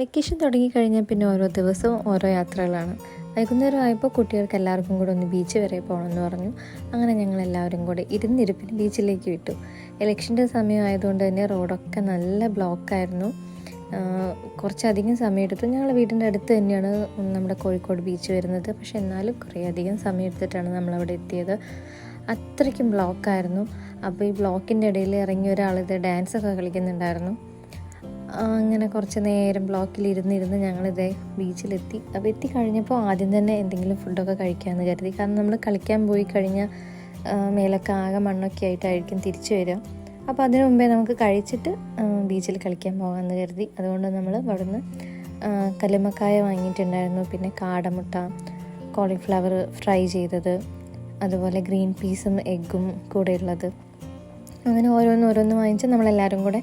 Vacation തുടങ്ങിക്കഴിഞ്ഞാൽ പിന്നെ ഓരോ ദിവസവും ഓരോ യാത്രകളാണ്. വൈകുന്നേരം ആയപ്പോൾ കുട്ടികൾക്ക് എല്ലാവർക്കും കൂടെ ഒന്ന് ബീച്ച് വരെ പോകണമെന്ന് പറഞ്ഞു. അങ്ങനെ ഞങ്ങൾ എല്ലാവരും കൂടെ ഇരുന്നിരുപ്പിന് ബീച്ചിലേക്ക് വിട്ടു. ഇലക്ഷന്റെ സമയമായതുകൊണ്ട് തന്നെ റോഡൊക്കെ നല്ല ബ്ലോക്കായിരുന്നു കുറച്ചധികം സമയമെടുത്തു. ഞങ്ങളുടെ വീടിന്റെ അടുത്ത് തന്നെയാണ് നമ്മുടെ കോഴിക്കോട് ബീച്ച് വരുന്നത്. പക്ഷെ എന്നാലും കുറേയധികം സമയം എടുത്തിട്ടാണ് നമ്മളവിടെ എത്തിയത്. അത്രയ്ക്കും ബ്ലോക്കായിരുന്നു അപ്പോൾ ഈ ബ്ലോക്കിന്റെ ഇടയിൽ ഇറങ്ങിയ ഒരാളിത് ഡാൻസൊക്കെ കളിക്കുന്നുണ്ടായിരുന്നു. അങ്ങനെ കുറച്ച് നേരം ബ്ലോക്കിൽ ഇരുന്നിരുന്ന് ഞങ്ങളിതേ ബീച്ചിലെത്തി. അപ്പോൾ എത്തി കഴിഞ്ഞപ്പോൾ ആദ്യം തന്നെ എന്തെങ്കിലും ഫുഡൊക്കെ കഴിക്കാമെന്ന് കരുതി. കാരണം നമ്മൾ കളിക്കാൻ പോയി കഴിഞ്ഞാൽ മേലൊക്കെ ആകെ മണ്ണൊക്കെ ആയിട്ടായിരിക്കും തിരിച്ചു വരിക. അപ്പോൾ അതിനു മുമ്പേ നമുക്ക് കഴിച്ചിട്ട് ബീച്ചിൽ കളിക്കാൻ പോകാമെന്ന് കരുതി. അതുകൊണ്ട് നമ്മൾ അവിടുന്ന് നിന്ന് കല്ലുമ്മക്കായ വാങ്ങിയിട്ടുണ്ടായിരുന്നു. പിന്നെ കാടമുട്ട കോളിഫ്ലവർ ഫ്രൈ ചെയ്തത്. അതുപോലെ ഗ്രീൻ പീസും എഗ്ഗും കൂടെ ഉള്ളത്. അങ്ങനെ ഓരോന്ന് ഓരോന്ന് വാങ്ങിച്ച് നമ്മളെല്ലാവരും കൂടെ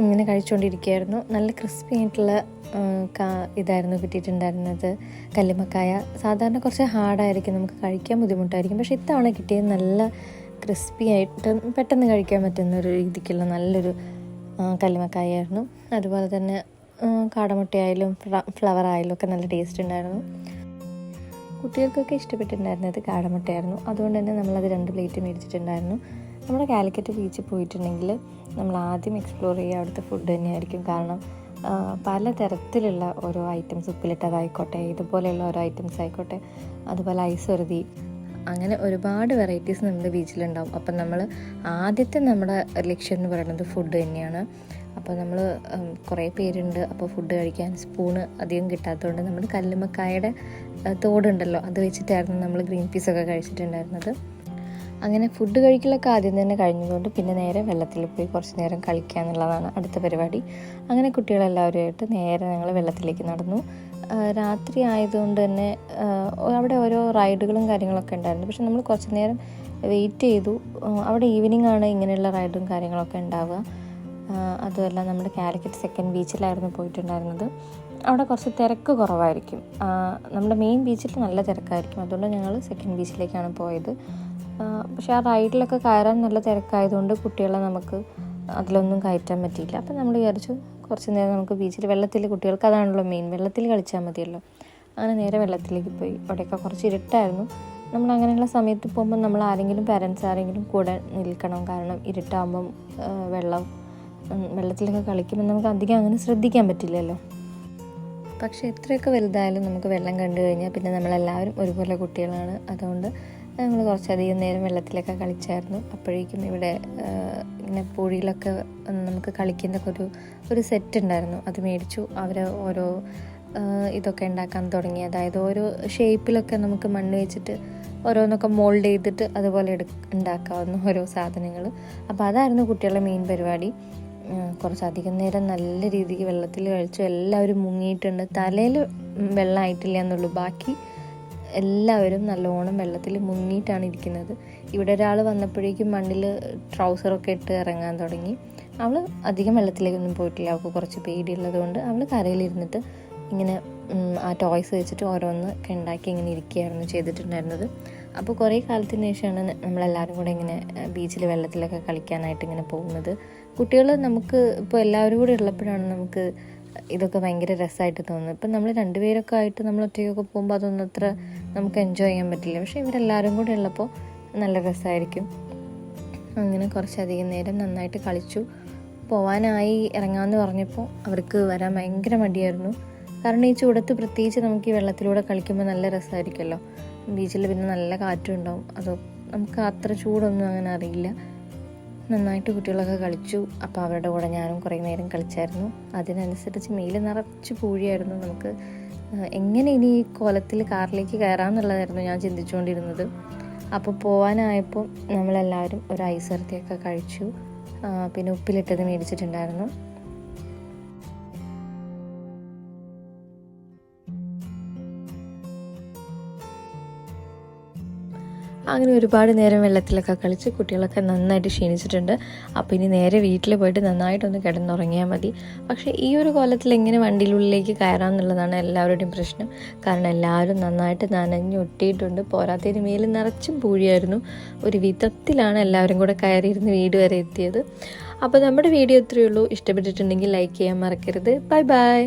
ഇങ്ങനെ കഴിച്ചുകൊണ്ടിരിക്കുകയായിരുന്നു. നല്ല ക്രിസ്പി ആയിട്ടുള്ള ഇതായിരുന്നു കിട്ടിയിട്ടുണ്ടായിരുന്നത്. കല്ലുമക്കായ സാധാരണ കുറച്ച് ഹാർഡായിരിക്കും നമുക്ക് കഴിക്കാൻ ബുദ്ധിമുട്ടായിരിക്കും. പക്ഷേ ഇത്തവണ കിട്ടിയത് നല്ല ക്രിസ്പി ആയിട്ട് പെട്ടെന്ന് കഴിക്കാൻ പറ്റുന്ന ഒരു രീതിക്കുള്ള നല്ലൊരു കല്ലുമക്കായായിരുന്നു അതുപോലെ തന്നെ കാടമുട്ടയായാലും ഫ്ലവർ ആയാലും ഒക്കെ നല്ല ടേസ്റ്റ് ഉണ്ടായിരുന്നു. കുട്ടികൾക്കൊക്കെ ഇഷ്ടപ്പെട്ടിട്ടുണ്ടായിരുന്നത് കാടമുട്ടയായിരുന്നു. അതുകൊണ്ട് തന്നെ നമ്മളത് രണ്ട് പ്ലേറ്റ് മേടിച്ചിട്ടുണ്ടായിരുന്നു. നമ്മുടെ കാലിക്കറ്റ് ബീച്ചിൽ പോയിട്ടുണ്ടെങ്കിൽ നമ്മൾ ആദ്യം എക്സ്പ്ലോർ ചെയ്യുക അവിടുത്തെ ഫുഡ് തന്നെയായിരിക്കും. കാരണം പലതരത്തിലുള്ള ഓരോ ഐറ്റംസ് ഉപ്പിലിട്ടതായിക്കോട്ടെ ഇതുപോലെയുള്ള ഓരോ ഐറ്റംസ് ആയിക്കോട്ടെ അതുപോലെ ഐസ് വെറുതി അങ്ങനെ ഒരുപാട് വെറൈറ്റീസ് നമ്മുടെ ബീച്ചിലുണ്ടാവും. അപ്പം നമ്മൾ ആദ്യത്തെ നമ്മുടെ ലക്ഷ്യം എന്ന് പറയുന്നത് ഫുഡ് തന്നെയാണ്. അപ്പോൾ നമ്മൾ കുറേ പേരുണ്ട്. അപ്പോൾ ഫുഡ് കഴിക്കാൻ സ്പൂണ് അധികം കിട്ടാത്തതുകൊണ്ട് നമ്മൾ കല്ലുമ്മക്കായുടെ തോടുണ്ടല്ലോ അത് വെച്ചിട്ടായിരുന്നു നമ്മൾ ഗ്രീൻ പീസൊക്കെ കഴിച്ചിട്ടുണ്ടായിരുന്നത്. അങ്ങനെ ഫുഡ് കഴിക്കലൊക്കെ ആദ്യം തന്നെ കഴിഞ്ഞതുകൊണ്ട് പിന്നെ നേരെ വെള്ളത്തിൽ പോയി കുറച്ച് നേരം കളിക്കുക എന്നുള്ളതാണ് അടുത്ത പരിപാടി. അങ്ങനെ കുട്ടികളെല്ലാവരുമായിട്ട് നേരെ ഞങ്ങൾ വെള്ളത്തിലേക്ക് നടന്നു. രാത്രി ആയതുകൊണ്ട് തന്നെ അവിടെ ഓരോ റൈഡുകളും കാര്യങ്ങളൊക്കെ ഉണ്ടായിരുന്നു. പക്ഷെ നമ്മൾ കുറച്ച് നേരം വെയിറ്റ് ചെയ്തു. അവിടെ ഈവനിങ് ആണ് ഇങ്ങനെയുള്ള റൈഡും കാര്യങ്ങളൊക്കെ ഉണ്ടാവുക. അതുമല്ല നമ്മുടെ കാലിക്കറ്റ് സെക്കൻഡ് ബീച്ചിലായിരുന്നു പോയിട്ടുണ്ടായിരുന്നത്. അവിടെ കുറച്ച് തിരക്ക് കുറവായിരിക്കും. നമ്മുടെ മെയിൻ ബീച്ചിൽ നല്ല തിരക്കായിരിക്കും. അതുകൊണ്ട് ഞങ്ങൾ സെക്കൻഡ് ബീച്ചിലേക്കാണ് പോയത്. പക്ഷേ ആ റൈഡിലൊക്കെ കയറാൻ നല്ല തിരക്കായതുകൊണ്ട് കുട്ടികളെ നമുക്ക് അതിലൊന്നും കയറ്റാൻ പറ്റിയില്ല. അപ്പം നമ്മൾ വിചാരിച്ചു കുറച്ച് നേരം നമുക്ക് ബീച്ചിൽ വെള്ളത്തിൽ കുട്ടികൾക്ക് അതാണല്ലോ മെയിൻ വെള്ളത്തിൽ കളിച്ചാൽ മതിയല്ലോ. അങ്ങനെ നേരെ വെള്ളത്തിലേക്ക് പോയി. അവിടെയൊക്കെ കുറച്ച് ഇരുട്ടായിരുന്നു. നമ്മൾ അങ്ങനെയുള്ള സമയത്ത് പോകുമ്പോൾ നമ്മൾ ആരെങ്കിലും പാരൻസ് ആരെങ്കിലും കൂടെ നിൽക്കണം. കാരണം ഇരുട്ടാകുമ്പം വെള്ളം വെള്ളത്തിലൊക്കെ കളിക്കുമ്പോൾ നമുക്ക് അധികം അങ്ങനെ ശ്രദ്ധിക്കാൻ പറ്റില്ലല്ലോ. പക്ഷേ എത്രയൊക്കെ വലുതായാലും നമുക്ക് വെള്ളം കണ്ടു കഴിഞ്ഞാൽ പിന്നെ നമ്മളെല്ലാവരും ഒരുപോലെ കുട്ടികളാണ്. അതുകൊണ്ട് ഞങ്ങൾ കുറച്ചധികം നേരം വെള്ളത്തിലൊക്കെ കളിച്ചായിരുന്നു. അപ്പോഴേക്കും ഇവിടെ ഇങ്ങനെ പുഴയിലൊക്കെ നമുക്ക് കളിക്കുന്ന ഒരു ഒരു സെറ്റ് ഉണ്ടായിരുന്നു. അത് മേടിച്ചു. അവർ ഓരോ ഇതൊക്കെ ഉണ്ടാക്കാൻ തുടങ്ങി. അതായത് ഓരോ ഷേപ്പിലൊക്കെ നമുക്ക് മണ്ണ് വെച്ചിട്ട് ഓരോന്നൊക്കെ മോൾഡ് ചെയ്തിട്ട് അതുപോലെ എടു ഉണ്ടാക്കാവുന്ന ഓരോ സാധനങ്ങൾ അപ്പോൾ അതായിരുന്നു കുട്ടികളുടെ മെയിൻ പരിപാടി. കുറച്ചധികം നേരം നല്ല രീതിക്ക് വെള്ളത്തിൽ കഴിച്ചു. എല്ലാവരും മുങ്ങിയിട്ടുണ്ട്. തലയിൽ വെള്ളമായിട്ടില്ല എന്നുള്ളൂ. ബാക്കി എല്ലാവരും നല്ലോണം വെള്ളത്തിൽ മുങ്ങിയിട്ടാണ് ഇരിക്കുന്നത്. ഇവിടെ ഒരാൾ വന്നപ്പോഴേക്കും മണ്ണിൽ ട്രൗസറൊക്കെ ഇട്ട് ഇറങ്ങാൻ തുടങ്ങി. അവൾ അധികം വെള്ളത്തിലേക്കൊന്നും പോയിട്ടില്ല. അവൾക്ക് കുറച്ച് പേടിയുള്ളത് കൊണ്ട് അവൾ കരയിലിരുന്നിട്ട് ഇങ്ങനെ ആ ടോയ്സ് വെച്ചിട്ട് ഓരോന്ന് ഒക്കെ ഉണ്ടാക്കി ഇങ്ങനെ ഇരിക്കുകയായിരുന്നു ചെയ്തിട്ടുണ്ടായിരുന്നത്. അപ്പോൾ കുറേ കാലത്തിന് ശേഷമാണ് നമ്മളെല്ലാവരും കൂടെ ഇങ്ങനെ ബീച്ചിൽ വെള്ളത്തിലൊക്കെ കളിക്കാനായിട്ട് ഇങ്ങനെ പോകുന്നത്. കുട്ടികൾ നമുക്ക് ഇപ്പോൾ എല്ലാവരും കൂടെ ഉള്ളപ്പോഴാണ് നമുക്ക് ഇതൊക്കെ ഭയങ്കര രസമായിട്ട് തോന്നുന്നത്. ഇപ്പം നമ്മൾ രണ്ടുപേരൊക്കെ ആയിട്ട് നമ്മൾ ഒറ്റയ്ക്കൊക്കെ പോകുമ്പോൾ അതൊന്നും അത്ര നമുക്ക് എൻജോയ് ചെയ്യാൻ പറ്റില്ല. പക്ഷേ ഇവരെല്ലാവരും കൂടെ ഉള്ളപ്പോൾ നല്ല രസമായിരിക്കും. അങ്ങനെ കുറച്ചധികം നേരം നന്നായിട്ട് കളിച്ചു. പോവാനായി ഇറങ്ങാമെന്ന് പറഞ്ഞപ്പോൾ അവർക്ക് വരാൻ ഭയങ്കര മടിയായിരുന്നു. കാരണം ഈ ചൂടത്ത് പ്രത്യേകിച്ച് നമുക്ക് ഈ വെള്ളത്തിലൂടെ കളിക്കുമ്പോൾ നല്ല രസമായിരിക്കുമല്ലോ. ബീച്ചിൽ പിന്നെ നല്ല കാറ്റും ഉണ്ടാവും അത് നമുക്ക് അത്ര ചൂടൊന്നും അങ്ങനെ അറിയില്ല. നന്നായിട്ട് കുട്ടികളൊക്കെ കളിച്ചു. അപ്പോൾ അവരുടെ കൂടെ ഞാനും കുറേ നേരം കളിച്ചായിരുന്നു. അതിനനുസരിച്ച് മെയിൽ നിറച്ച് പൂഴിയായിരുന്നു നമുക്ക്. എങ്ങനെ ഇനി ഈ കോലത്തിൽ കാറിലേക്ക് കയറാമെന്നുള്ളതായിരുന്നു ഞാൻ ചിന്തിച്ചുകൊണ്ടിരുന്നത്. അപ്പോൾ പോകാനായപ്പോൾ നമ്മളെല്ലാവരും ഒരു ഐസ് ഇറത്തിയൊക്കെ കഴിച്ചു. പിന്നെ ഉപ്പിലിട്ടത് മേടിച്ചിട്ടുണ്ടായിരുന്നു. അങ്ങനെ ഒരുപാട് നേരം വെള്ളത്തിലൊക്കെ കളിച്ച് കുട്ടികളൊക്കെ നന്നായിട്ട് ക്ഷീണിച്ചിട്ടുണ്ട്. അപ്പോൾ ഇനി നേരെ വീട്ടിൽ പോയിട്ട് നന്നായിട്ടൊന്ന് കിടന്നുറങ്ങിയാൽ മതി. പക്ഷേ ഈ ഒരു കോലത്തിൽ എങ്ങനെ വണ്ടിയിലുള്ളിലേക്ക് കയറാം എന്നുള്ളതാണ് എല്ലാവരുടെയും പ്രശ്നം. കാരണം എല്ലാവരും നന്നായിട്ട് നനഞ്ഞൊട്ടിയിട്ടുണ്ട്. പോരാത്തതിന് മേലിൽ നിറച്ചും പൂഴിയായിരുന്നു. ഒരു വിധത്തിലാണ് എല്ലാവരും കൂടെ കയറിയിരുന്ന് വീട് വരെ എത്തിയത്. അപ്പോൾ നമ്മുടെ വീഡിയോ ഇത്രയേ ഉള്ളൂ. ഇഷ്ടപ്പെട്ടിട്ടുണ്ടെങ്കിൽ ലൈക്ക് ചെയ്യാൻ മറക്കരുത്. Bye bye.